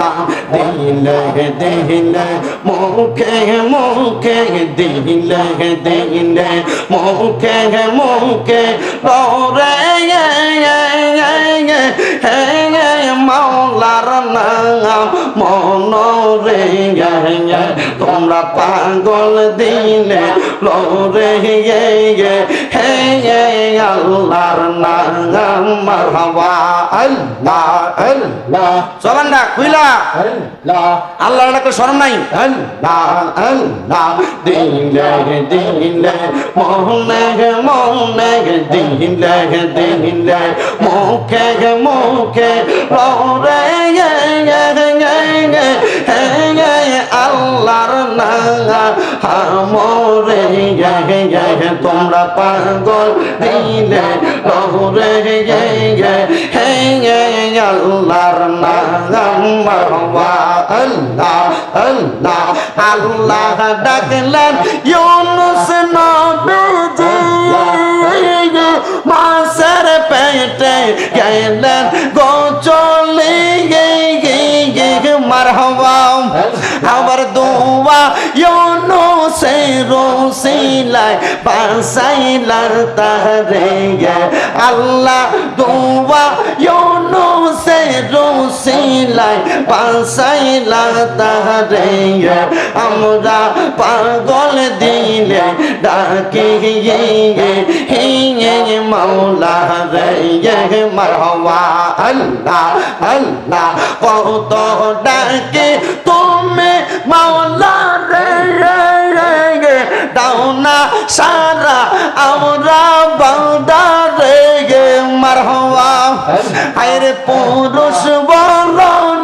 আল্লাহ দিলে দিলে, মুখে মুখে দিলে দিলে, মুখে মুখে রে মাওলার নাম, মনরে তোমরা পাগল দিলে লোরে হে আল্লাহর নাম মারহাবা আল্লাহ আল্লাহ। সবান ডাক কইলা আল্লাহ। আল্লাহর ডাকে শরম নাই? আল্লাহ আল্লাহ। দিলে দিলে মনে মনে। দিলে দিলে মুখে মুখে। রে আল্লাহর নামরে তোমরা পাগল দিলে রে হে আল্লাহর নাম মারওয়া আল্লাহ আল্লাহ আল্লাহ ডাকলেন, ইউনুস নবীজি মাসের পেটে গেলেন গোচলি মারহবা, আবার দোয়া রসিলায় বাসাইলার তারে আল্লাহ দোয়া ইউনুসে রসিলায় বাসাইলার তারে আমরা পাগল দিলে ডাকি হিয়ে মাওলা রে মারহবা, আল্লাহ আল্লাহ, কত ডাকে তুমি মাওলা না, সারা আমরা বান্দা রে মারহবা আরে পুরুষ বল,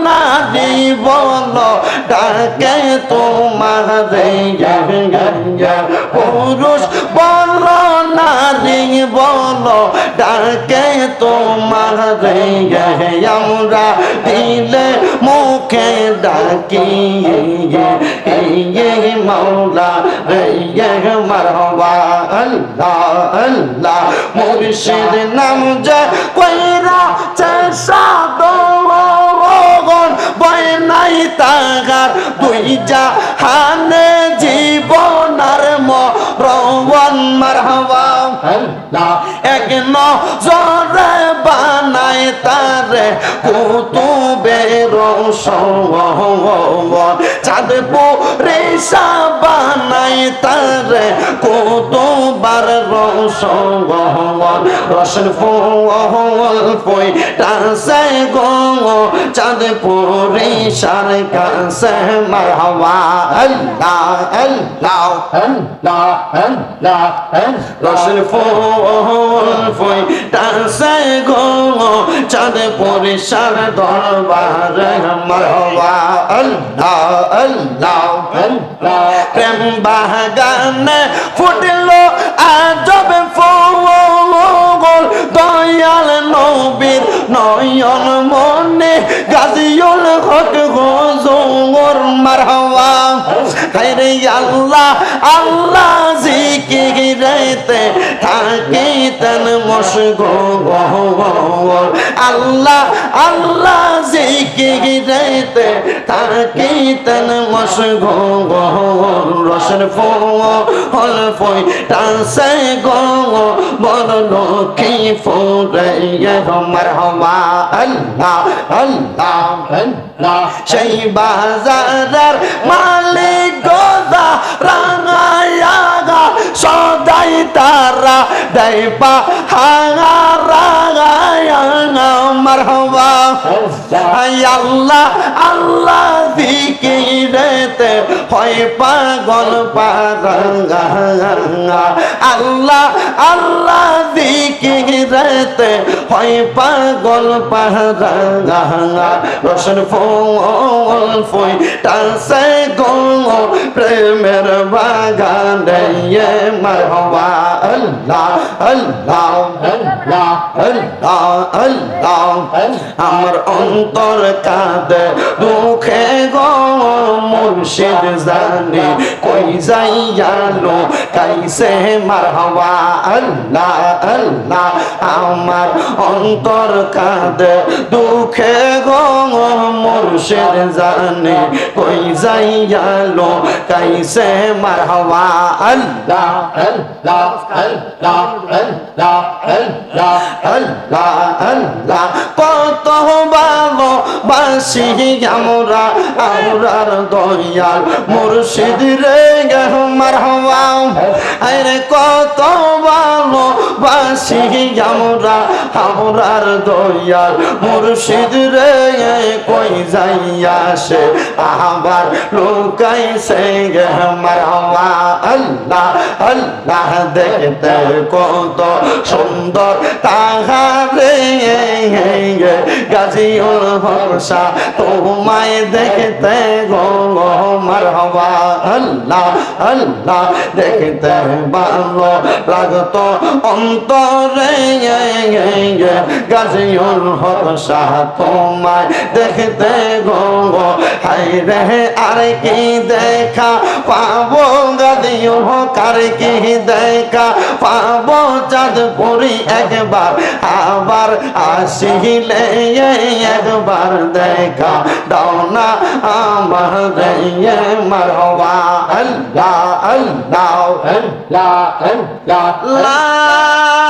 নারী বল, ডাকে তোমার রে পুরুষ বল, নারী বল, ডাকে তোমার রে আমরা দিলে মুখে ডাকি মৌলা রে আল্লাহ আল্লাহ। মুর্শিদ নাম যে কইরা চেষ্টা দোগন বয় নাই তাগার দুই জাহানে জীবনার মরওয়ান, মারহবা। আল্লাহ, এক তারে চাঁদপুরে বানায় তারে কুতুবার রসওয়ার ফুই টাসে গো, চাঁদপুরে সার কাছে মারহাবা। আল্লাহ আল্লাহ আল্লাহ আল্লাহ ফুই টাসে গো চাঁদ পরিসার দরবার মারহবা। আল্লাহ আল্লাহ আল্লাহ প্রেম বাগানে ফুটলো আজব নয়ন মনে গাজিউল হক গোর মারহাওয়া হায়রে আল্লাহ আল্লাহ জিকিরেতে থাকে তন মশগো আল্লাহ আল্লাহ জিকিরেতে থাকে তন মশগো রসন ফুল ফুই টাসে গো বড় লক্ষ্মী ফুরে মারহবা আল্লাহ আল্লাহ আল্লাহ। সেই বাজারের মালিক গোদা রাঙায়াগা সদাই তারা দেবা হাঙা রাগায়াঙা মারহবা আল্লাহ আল্লাহ দিকিরেতে হয় পাগল পাগা আল্লাহ আল্লাহ দিকিরেতে হয় পাগল পাগা রসন ফুল ফুই টাসে গো প্রেমের বাগান মারহবা। আল্লাহ আল্লাহ আল্লাহ আল্লাহ আমার অন্তর কাঁদে, দুঃখে গো মুর্শিদ জানি, কই কই যাইয়ালো কাইসে মারহাবা, আল্লাহ আল্লাহ, আমার অন্তর কাঁদে, দুঃখে গো মুর্শিদ জানে কই যাইয়ালো কাইসে মারহাবা, আল্লাহ আল্লাহ আল্লাহ আল্লাহ আল্লাহ আল্লাহ আল্লাহ। কত ভালো বাসি আমরা আমরার দয়াল মুর্শিদ রে, মারহাবা। আরে কত ভালো বাসি আমরা, আমরার দয়াল মুর্শিদ রে, কই যাইয়া আবার মারহাবা আল্লাহ আল্লাহ দেখতে কত সুন্দর তাহারে গাজিউল হর্ষা, তোমায় দেখতে গো মারহাবা আল্লাহ আল্লাহ দেখতে ভালো লাগতো অন্তরে গাজিউল হর্ষা তোমায় দেখতে গো হাই রে আর কি দেখা পাবো গাদিউল কার কি দেখা পাবো চাঁদপুরি একবার আবার আসিলে একবার দেখা দাও না আমার মারহবা আল্লাহ আল্লাহ আল্লাহ আল্লাহ লা